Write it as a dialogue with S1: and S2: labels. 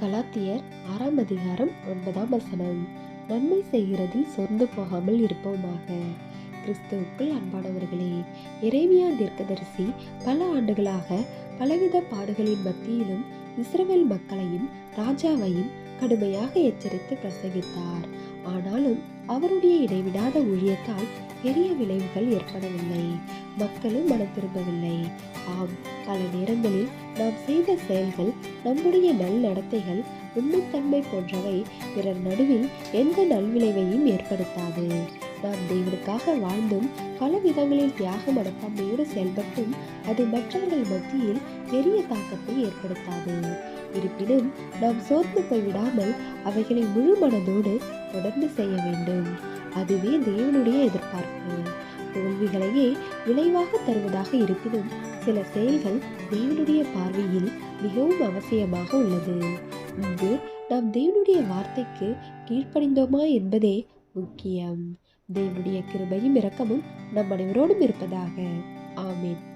S1: கலாத்தியர் ஆறாம் அதிகாரம் ஒன்பதாம் வசனம். நன்மை செய்கிறதில் சொர்ந்து போகாமல் இருப்போமாக. கிறிஸ்துவுக்குள் அன்பானவர்களே இறைமையா தீர்க்கதரிசி பல ஆண்டுகளாக பலவித பாடுகளின் மத்தியிலும் இஸ்ரவேல் மக்களையும் ராஜாவையும் கடுமையாக எச்சரித்து பிரசங்கித்தார் ஆனாலும் அவருடைய இடைவிடாத ஊழியத்தால் பெரிய விளைவுகள் ஏற்படவில்லை. மக்களும் மனம் திரும்பவில்லை ஆம் பல நேரங்களில் நாம் செய்த செயல்கள் நம்முடைய நல்நடத்தைகள் உண்மைத்தன்மை போன்றவை பிறர் நடுவில் எந்த நல்விளைவையும் ஏற்படுத்தாது. நாம் தேவனுக்காக வாழ்ந்தும் பல விதங்களில் தியாக மனப்பான்மையோடு செயல்பட்டும் அது மற்றவர்கள் மத்தியில் பெரிய தாக்கத்தை ஏற்படுத்தாது. இருப்பினும் நாம் சோர்ந்து போய்விடாமல் அவைகளை முழு மனதோடு தொடர்ந்து செய்ய வேண்டும். அதுவே தேவனுடைய எதிர்பார்ப்பு. தோல்விகளையே விளைவாக தருவதாக இருப்பினும் சில செயல்கள் தேவனுடைய பார்வையில் மிகவும் அவசியமாக உள்ளது. இங்கு நாம் தேவனுடைய வார்த்தைக்கு கீழ்ப்படிந்தோமா என்பதே முக்கியம். தேவனுடைய கிருபையும் இரக்கமும் நம் அனைவரோடும் இருப்பதாக. ஆமேன்.